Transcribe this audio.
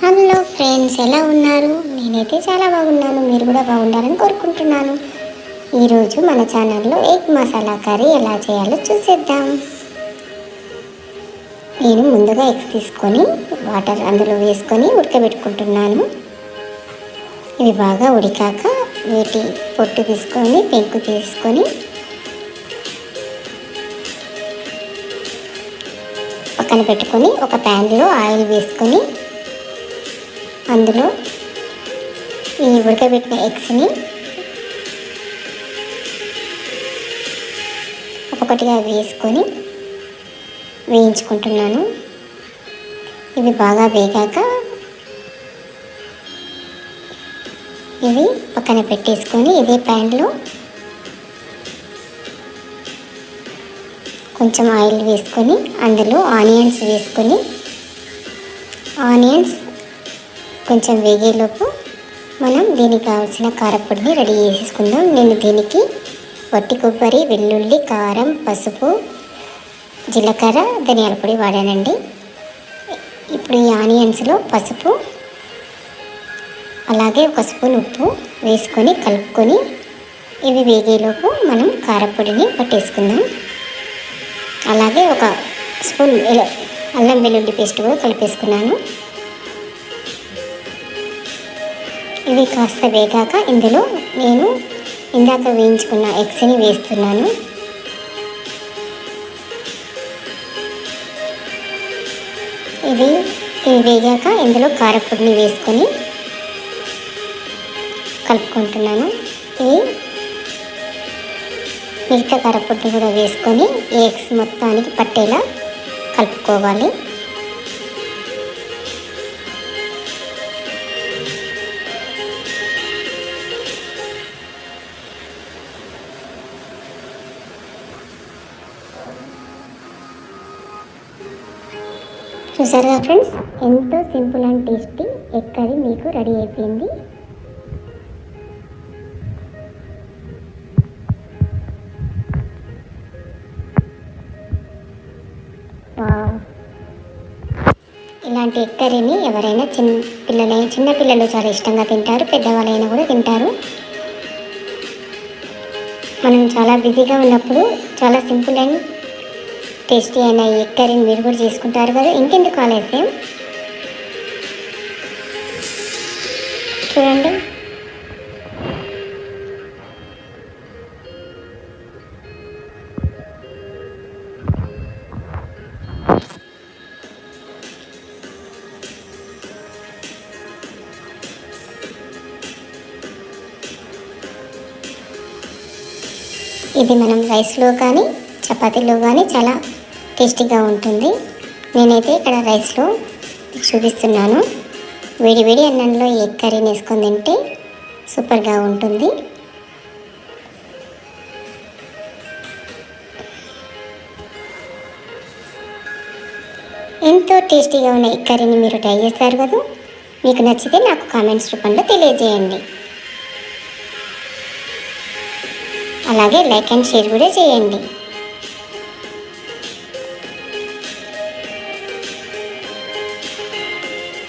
Hello friends ఎలా ఉన్నారు? నేనైతే చాలా బాగున్నాను. మీరు కూడా బాగుండాలని కోరుకుంటున్నాను. ఈరోజు మన ఛానల్లో ఎగ్ మసాలా కర్రీ ఎలా చేయాలో చూసేద్దాం. నేను ముందుగా ఎగ్స్ తీసుకొని వాటర్ అందులో వేసుకొని ఉడకబెట్టుకుంటున్నాను. ఇవి బాగా ఉడికాక వీటి పొట్టు తీసుకొని పెంకు తీసుకొని పక్కన పెట్టుకొని ఒక ప్యాన్లో ఆయిల్ వేసుకొని అందులో ఈ ఉడకబెట్టిన ఎగ్స్ని ఒక్కొక్కటిగా వేసుకొని వేయించుకుంటున్నాను. ఇవి బాగా వేగాక ఇవి పక్కన పెట్టేసుకొని ఇదే ప్యాన్లో కొంచెం ఆయిల్ వేసుకొని అందులో ఆనియన్స్ వేసుకొని ఆనియన్స్ కొంచెం వేగేలోపు మనం దీనికి కావాల్సిన కారపొడిని రెడీ చేసేసుకుందాం. నేను దీనికి వట్టి కొబ్బరి వెల్లుల్లి కారం పసుపు జీలకర్ర ధనియాల పొడి వాడానండి. ఇప్పుడు ఈ ఆనియన్స్లో పసుపు అలాగే ఒక స్పూన్ ఉప్పు వేసుకొని కలుపుకొని ఇవి వేగేలోపు మనం కారపొడిని పట్టేసుకుందాం. అలాగే ఒక స్పూన్ అల్లం వెల్లుల్లి పేస్ట్ కూడా కలిపేసుకున్నాను. ఇవి కాస్త వేగాక ఇందులో నేను ఇందాక వేయించుకున్న ఎగ్స్ని వేస్తున్నాను. ఇది ఇవి వేగాక ఇందులో కారపొడిని వేసుకొని కలుపుకుంటున్నాను. ఇది మిగతా కారపొడిని కూడా వేసుకొని ఎగ్స్ మొత్తానికి పట్టేలా కలుపుకోవాలి. చూసారుగా ఫ్రెండ్స్? ఎంతో simple and tasty. Egg curry మీకు రెడీ అయిపోయింది. ఇలాంటి ఎగ్ కర్రీని ఎవరైనా చిన్న పిల్లలైన చిన్న పిల్లలు చాలా ఇష్టంగా తింటారు. పెద్దవాళ్ళైనా కూడా తింటారు. మనం చాలా బిజీగా ఉన్నప్పుడు చాలా సింపుల్ అండ్ టేస్టీ అయిన ఎగ్ కర్రీని మీరు కూడా చేసుకుంటారు కదా? ఇంకెందుకు ఆలస్యం? చూడండి. ఇది మనం రైస్లో కానీ చపాతీలో కానీ చాలా టేస్టీగా ఉంటుంది. నేనైతే ఇక్కడ రైస్లో చూపిస్తున్నాను. వేడి వేడి అన్నంలో ఎగ్ కర్రీని వేసుకొని తింటే సూపర్గా ఉంటుంది. ఎంతో టేస్టీగా ఉన్న ఎగ్ కర్రీని మీరు ట్రై చేస్తారు కదా? మీకు నచ్చితే నాకు కామెంట్స్ రూపంలో తెలియజేయండి. అలాగే లైక్ అండ్ షేర్ కూడా చేయండి.